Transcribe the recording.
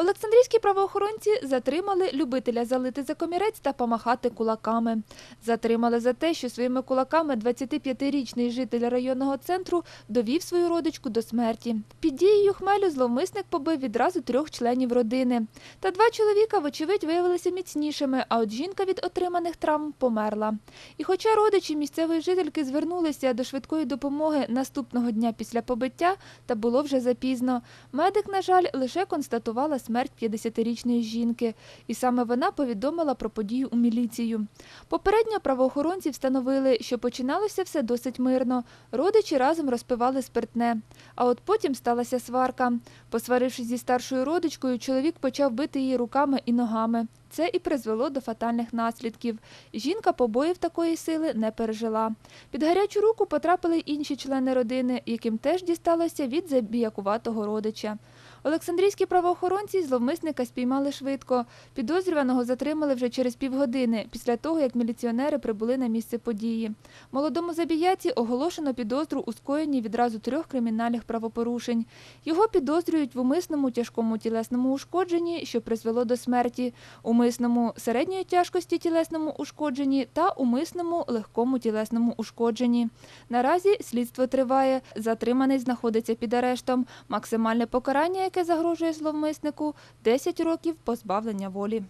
Олександрійські правоохоронці затримали любителя залити за комірець та помахати кулаками. Затримали за те, що своїми кулаками 25-річний житель районного центру довів свою родичку до смерті. Під дією хмелю зловмисник побив відразу трьох членів родини. Та два чоловіка, вочевидь, виявилися міцнішими, а от жінка від отриманих травм померла. І хоча родичі місцевої жительки звернулися до швидкої допомоги наступного дня після побиття, та було вже запізно. Медик, на жаль, лише констатувала смерть 50-річної жінки, і саме вона повідомила про подію у міліцію. Попередньо правоохоронці встановили, що починалося все досить мирно. Родичі разом розпивали спиртне. А от потім сталася сварка. Посварившись зі старшою родичкою, чоловік почав бити її руками і ногами. Це і призвело до фатальних наслідків. Жінка побоїв такої сили не пережила. Під гарячу руку потрапили інші члени родини, яким теж дісталося від забіякуватого родича. Олександрійські правоохоронці зловмисника спіймали швидко. Підозрюваного затримали вже через півгодини, після того, як міліціонери прибули на місце події. Молодому забіяці оголошено підозру у скоєнні відразу трьох кримінальних правопорушень. Його підозрюють в умисному тяжкому тілесному ушкодженні, що призвело до смерті, умисному середньої тяжкості тілесному ушкодженні та умисному легкому тілесному ушкодженні. Наразі слідство триває. Затриманий знаходиться під арештом. Максимальне покарання, яке загрожує зловмиснику 10 років позбавлення волі.